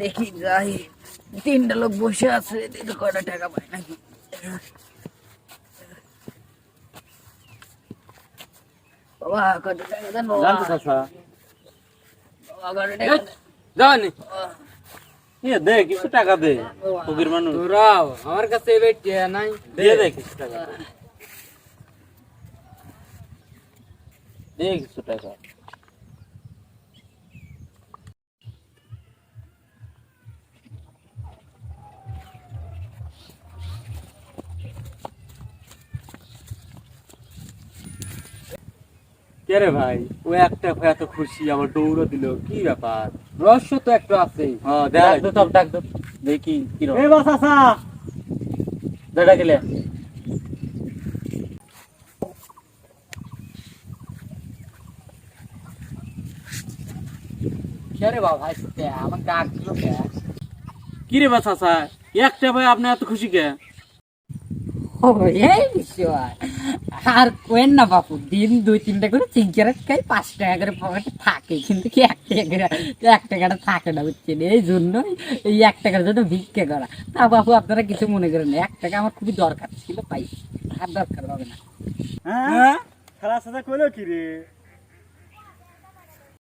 দেখি যাই তিনটা লোক বসে আছে দেখি কয়টা টাকা পায় নাকি বাবা কত টাকা দেন বাবা জানতো চাচা বাবা কত টাকা দেন? যাওয়ানি বাবা, ইয়ে দে কিছু টাকা দে ফকির মানুষ তোরাও আমার কাছে এবার টিয়া নাই দিয়ে দে কিছু টাকা দে কিছু টাকা কে রে ভাই? ও একটা ভাই এত খুশি আবার দৌড়ো দিল। কি ব্যাপার? রহস্য তো একটু আছে হ্যাঁ দেখ। তো সব ডাক দেখি কি রকম এই বাস আসা দাদা গেলে কে রে বাবা আজকে আমার ডাক দিল কে? কি রে বাস আসা একটা ভাই আপনি এত খুশি কে? এই বিষয় আর কোয়েন না বাপু দিন দুই তিনটা করে সিগারেট খাই পাঁচ টাকা করে পকেটে থাকে কিন্তু কি এক টাকা করে এক টাকাটা থাকে না বুঝছেন এই জন্যই এই এক টাকার জন্য ভিক্ষে করা তা বাপু আপনারা কিছু মনে করেন এক টাকা আমার খুবই দরকার ছিল পাই আর দরকার হবে না হ্যাঁ? খেলার সাথে কইলো কি রে?